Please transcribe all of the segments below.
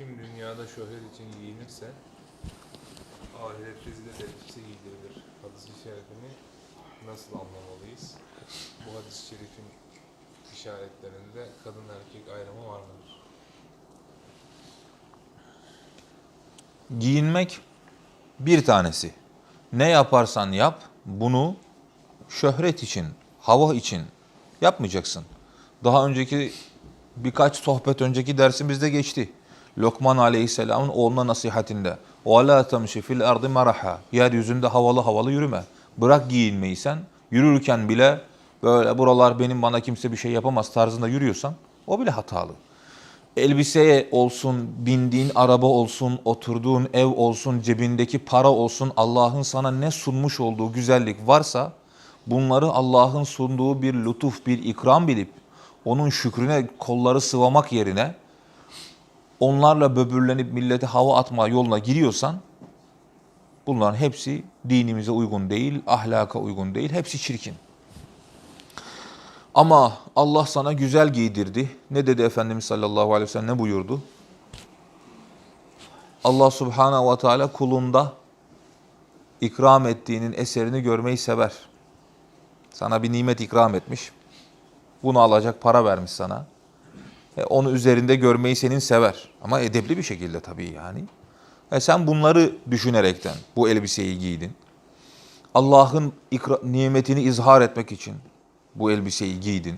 Kim dünyada şöhret için giyinirse ahirette de elbise giydirilir. Hadis-i şerifini nasıl anlamalıyız? Bu hadis-i şerifin işaretlerinde kadın erkek ayrımı var mıdır? Giyinmek bir tanesi. Ne yaparsan yap bunu şöhret için, hava için yapmayacaksın. Daha önceki birkaç sohbet önceki dersimizde geçti. Lokman Aleyhisselam'ın oğluna nasihatinde. وَلَا تَمْشِ فِي الْاَرْضِ مَرَحًا Yeryüzünde havalı havalı yürüme. Bırak giyinmeyi sen. Yürürken bile böyle buralar benim bana kimse bir şey yapamaz tarzında yürüyorsan o bile hatalı elbise olsun, bindiğin araba olsun, oturduğun ev olsun, cebindeki para olsun, Allah'ın sana ne sunmuş olduğu güzellik varsa bunları Allah'ın sunduğu bir lütuf, bir ikram bilip onun şükrüne kolları sıvamak yerine onlarla böbürlenip millete hava atma yoluna giriyorsan bunların hepsi dinimize uygun değil, ahlaka uygun değil, hepsi çirkin. Ama Allah sana güzel giydirdi. Ne dedi Efendimiz sallallahu aleyhi ve sellem ne buyurdu? Allah subhanahu ve teala kulunda ikram ettiğinin eserini görmeyi sever. Sana bir nimet ikram etmiş. Bunu alacak para vermiş sana. E, onu üzerinde görmeyi senin sever. Ama edepli bir şekilde tabii yani. E, sen bunları düşünerekten bu elbiseyi giydin. Allah'ın nimetini izhar etmek için bu elbiseyi giydin.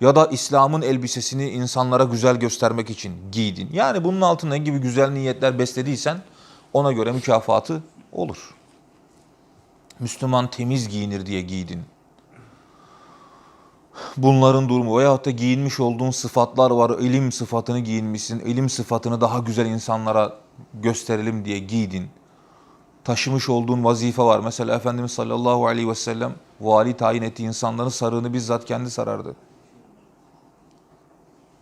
Ya da İslam'ın elbisesini insanlara güzel göstermek için giydin. Yani bunun altında gibi güzel niyetler beslediysen ona göre mükafatı olur. Müslüman temiz giyinir diye giydin. Bunların durumu veyahut da giyinmiş olduğun sıfatlar var. İlim sıfatını giyinmişsin. İlim sıfatını daha güzel insanlara gösterelim diye giydin taşımış olduğun vazife var. Mesela Efendimiz sallallahu aleyhi ve sellem vali tayin ettiği insanların sarığını bizzat kendi sarardı.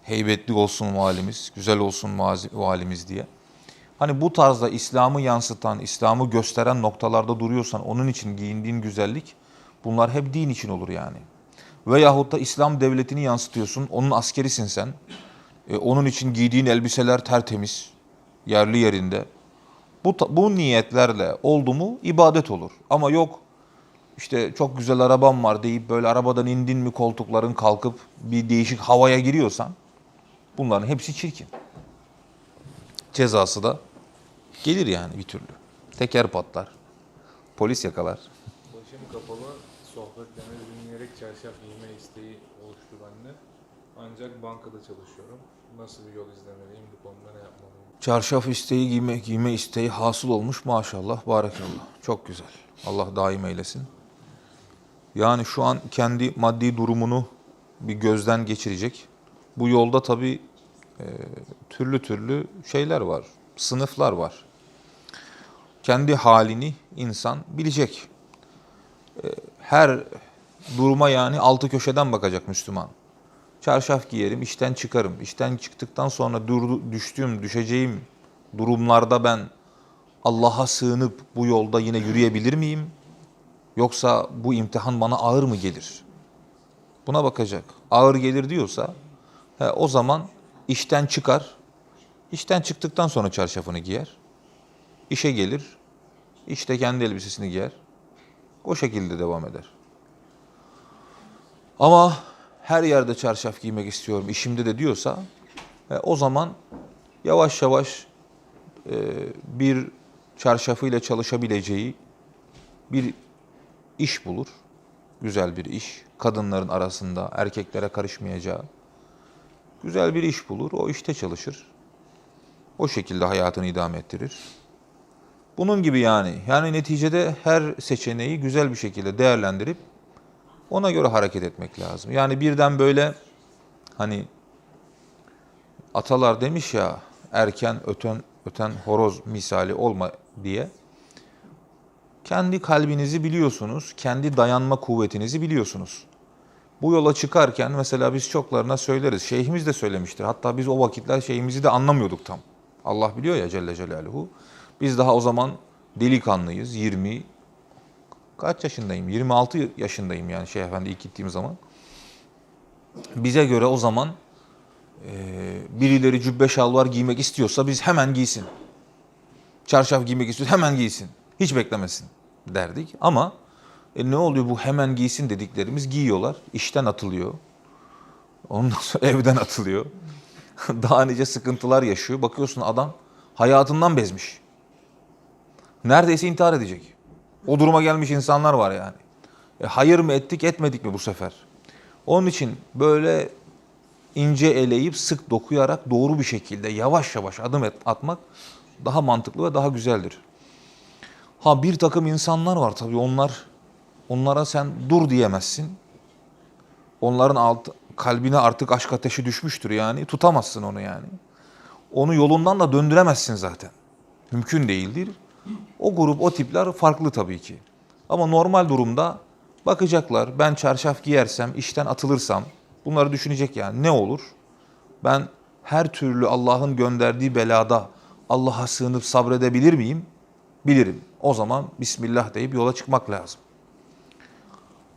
Heybetli olsun valimiz, güzel olsun valimiz diye. Hani bu tarzda İslam'ı yansıtan, İslam'ı gösteren noktalarda duruyorsan onun için giyindiğin güzellik bunlar hep din için olur yani. Veyahut da İslam devletini yansıtıyorsun, onun askerisin sen. E, onun için giydiğin elbiseler tertemiz, yerli yerinde. Bu, bu niyetlerle oldu mu ibadet olur. Ama yok işte çok güzel arabam var deyip böyle arabadan indin mi koltukların kalkıp bir değişik havaya giriyorsan bunların hepsi çirkin. Cezası da gelir yani bir türlü. Teker patlar. Polis yakalar. Başım kapalı, sohbetleme dinleyerek çarşaf giyme isteği oluştu bende. Ancak bankada çalışıyorum. Nasıl bir yol izlemeliyim, bu konuda ne yapmalıyım? Çarşaf isteği giyme, giyme isteği hasıl olmuş maşallah, barakallah. Çok güzel. Allah daim eylesin. Yani şu an kendi maddi durumunu bir gözden geçirecek. Bu yolda tabii e, türlü türlü şeyler var, sınıflar var. Kendi halini insan bilecek. Her duruma yani altı köşeden bakacak Müslüman. Çarşaf giyerim, işten çıkarım. İşten çıktıktan sonra durdu, düştüğüm, düşeceğim durumlarda ben Allah'a sığınıp bu yolda yine yürüyebilir miyim? Yoksa bu imtihan bana ağır mı gelir? Buna bakacak. Ağır gelir diyorsa he, o zaman işten çıkar. İşten çıktıktan sonra çarşafını giyer. İşe gelir. İşte kendi elbisesini giyer. O şekilde devam eder. Ama her yerde çarşaf giymek istiyorum, işimde de diyorsa e, o zaman yavaş yavaş e, bir çarşafıyla çalışabileceği bir iş bulur. Güzel bir iş. Kadınların arasında erkeklere karışmayacağı. Güzel bir iş bulur. O işte çalışır. O şekilde hayatını idame ettirir. Bunun gibi yani. Yani neticede her seçeneği güzel bir şekilde değerlendirip ona göre hareket etmek lazım. Yani birden böyle hani atalar demiş ya erken öten öten horoz misali olma diye. Kendi kalbinizi biliyorsunuz, kendi dayanma kuvvetinizi biliyorsunuz. Bu yola çıkarken mesela biz çoklarına söyleriz. Şeyhimiz de söylemiştir. Hatta biz o vakitler şeyhimizi de anlamıyorduk tam. Allah biliyor ya Celle Celaluhu. Biz daha o zaman delikanlıyız. 20, kaç yaşındayım? 26 yaşındayım yani Şeyh Efendi ilk gittiğim zaman. Bize göre o zaman e, birileri cübbe şalvar giymek istiyorsa biz hemen giysin. Çarşaf giymek istiyor hemen giysin. Hiç beklemesin derdik. Ama e, ne oluyor bu hemen giysin dediklerimiz giyiyorlar. işten atılıyor. Ondan sonra evden atılıyor. Daha nice sıkıntılar yaşıyor. Bakıyorsun adam hayatından bezmiş. Neredeyse intihar edecek. O duruma gelmiş insanlar var yani. E, hayır mı ettik etmedik mi bu sefer? Onun için böyle ince eleyip sık dokuyarak doğru bir şekilde yavaş yavaş adım et, atmak daha mantıklı ve daha güzeldir. Ha bir takım insanlar var tabii onlar onlara sen dur diyemezsin. Onların alt, kalbine artık aşk ateşi düşmüştür yani tutamazsın onu yani. Onu yolundan da döndüremezsin zaten. Mümkün değildir. O grup, o tipler farklı tabii ki. Ama normal durumda bakacaklar. Ben çarşaf giyersem, işten atılırsam bunları düşünecek yani. Ne olur? Ben her türlü Allah'ın gönderdiği belada Allah'a sığınıp sabredebilir miyim? Bilirim. O zaman Bismillah deyip yola çıkmak lazım.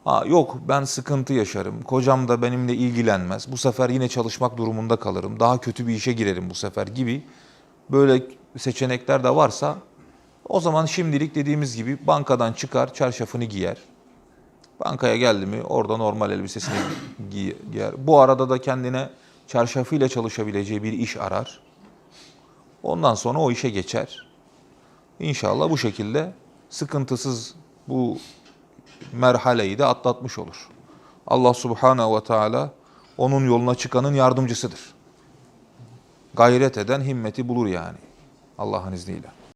Ha yok ben sıkıntı yaşarım. Kocam da benimle ilgilenmez. Bu sefer yine çalışmak durumunda kalırım. Daha kötü bir işe girerim bu sefer gibi. Böyle seçenekler de varsa o zaman şimdilik dediğimiz gibi bankadan çıkar, çarşafını giyer. Bankaya geldi mi orada normal elbisesini giy- giyer. Bu arada da kendine çarşafıyla çalışabileceği bir iş arar. Ondan sonra o işe geçer. İnşallah bu şekilde sıkıntısız bu merhaleyi de atlatmış olur. Allah subhanehu ve teala onun yoluna çıkanın yardımcısıdır. Gayret eden himmeti bulur yani. Allah'ın izniyle.